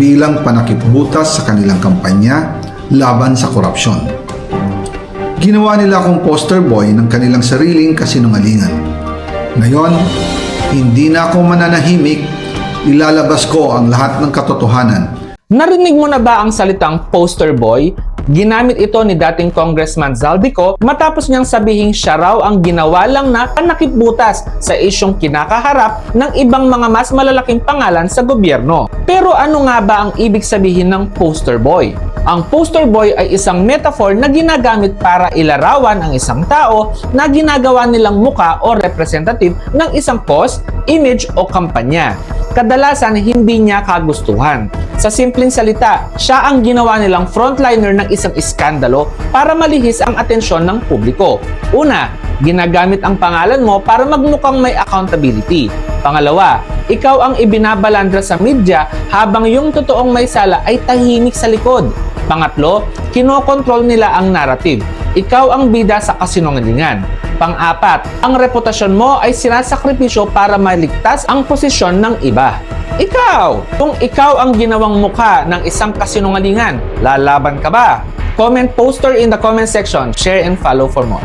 bilang panakipbutas sa kanilang kampanya laban sa korupsyon. Ginawa nila akong poster boy ng kanilang sariling kasinungalingan. Ngayon, hindi na ako mananahimik, ilalabas ko ang lahat ng katotohanan Narinig mo na ba ang salitang poster boy? Ginamit ito ni dating Congressman Zaldico matapos niyang sabihing siya raw ang ginawa lang na panakipbutas sa isyong kinakaharap ng ibang mga mas malalaking pangalan sa gobyerno. Pero ano nga ba ang ibig sabihin ng poster boy? Ang poster boy ay isang metaphor na ginagamit para ilarawan ang isang tao na ginagawa nilang muka o representative ng isang cause, image o kampanya. Kadalasan hindi niya kagustuhan. Sa simpleng salita, siya ang ginawa nilang frontliner ng isang iskandalo para malihis ang atensyon ng publiko. Una, ginagamit ang pangalan mo para magmukhang may accountability. Pangalawa, ikaw ang ibinabalandra sa media habang yung totoong may sala ay tahimik sa likod. Pangatlo, kinokontrol nila ang narrative. Ikaw ang bida sa kasinungalingan. Pang-apat, ang reputasyon mo ay sinasakripisyo para maligtas ang posisyon ng iba. Ikaw! Kung ikaw ang ginawang mukha ng isang kasinungalingan, lalaban ka ba? Comment poster in the comment section, share and follow for more.